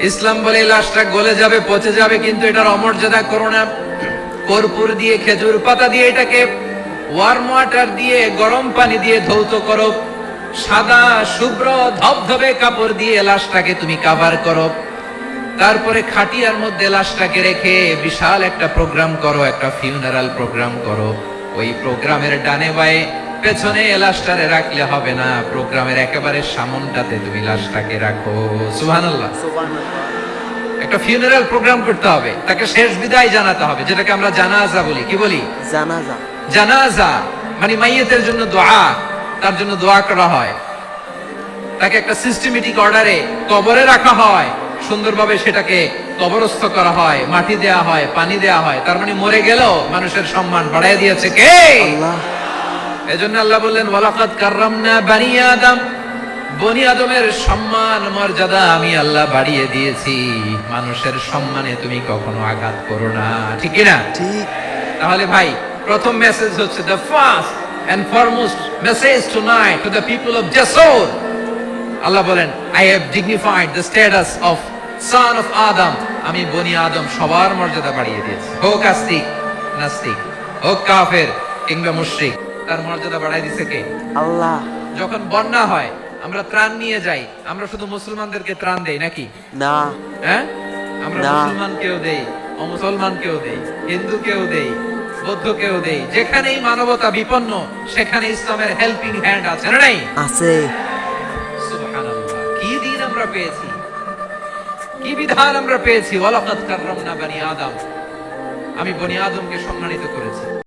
ইসলাম বলে লাশটা গলে যাবে, পচে যাবে, কিন্তু এটার অমর্যাদা করো না। কর্পূর দিয়ে, খেজুর পাতা দিয়ে এটাকে ওয়ার্ম ওয়াটার দিয়ে, গরম পানি দিয়ে ধৌত করো। সাদা, শুভ্র, ধবধবে কাপড় দিয়ে লাশটাকে তুমি কাভার করো। তারপরে খাটিয়ার মধ্যে লাশটাকে রেখে বিশাল একটা প্রোগ্রাম করো, একটা ফিউনারাল প্রোগ্রাম করো। ওই প্রোগ্রামের ডানে বায়ে পেছনে লাশটারে রাখলে হবে না প্রোগ্রামের একেবারে সামনটাতে তুমি লাশটাকে রাখো। সুবহানাল্লাহ। একটা ফিউনারাল প্রোগ্রাম করতে হবে তাকে শেষ বিদায় জানাতে হবে যেটাকে আমরা জানাজা বলি। কি বলি? জানাজা। জানাজা মানে মাইয়েতের জন্য দোয়া তার জন্য দোয়া করা হয়। তাকে একটা সিস্টেমেটিক অর্ডারে কবরে রাখা হয় সুন্দরভাবে সেটাকে কবরস্থ করা হয় মাটি দেয়া হয় পানি দেয়া হয় তার মানে মরে গেলেও মানুষের সম্মান বাড়াই দিয়েছে কে? আল্লাহ। এজন্য আল্লাহ বললেন ওয়ালাকাদ কাররামনা বানি আদম। বনি আদমের সম্মান মর্যাদা আমি আল্লাহ বাড়িয়ে দিয়েছি। মানুষের সম্মানে তুমি কখনো আঘাত করো না। ঠিক না ঠিক। তাহলে ভাই প্রথম মেসেজ হচ্ছে the first and foremost message tonight to the people of Jessore আল্লাহ বলেন I have dignified the status of son of Adam আমি বনি আদম সবার মর্যাদা বাড়িয়ে দিয়েছি। হোক আস্তিক নাস্তিক হোক কাফের কিংবা মুশরিক। তার মর্যাদা বাড়াই দিছে কে? আল্লাহ। যখন বন্যা হয় আমরা ত্রাণ নিয়ে যাই আমরা শুধু মুসলমানদেরকে ত্রাণ দেই নাকি? না। হ্যাঁ? আমরা। মুসলমান কেউ দেই অমুসলমান কেউ দেই হিন্দু কেউ দেই বৌদ্ধ কেউ দেই যেখানেই মানবতা বিপন্ন সেখানে ইসলামের হেল্পিং হ্যান্ড আছে না নাই? আছে। সুবহানাল্লাহ। কি দিন আমরা পেয়েছি? কি বিধান আমরা পেয়েছি? ওয়ালাকাদ কাররামনা বনি আদম। আমি বনি আদমকে সম্মানিত করেছি।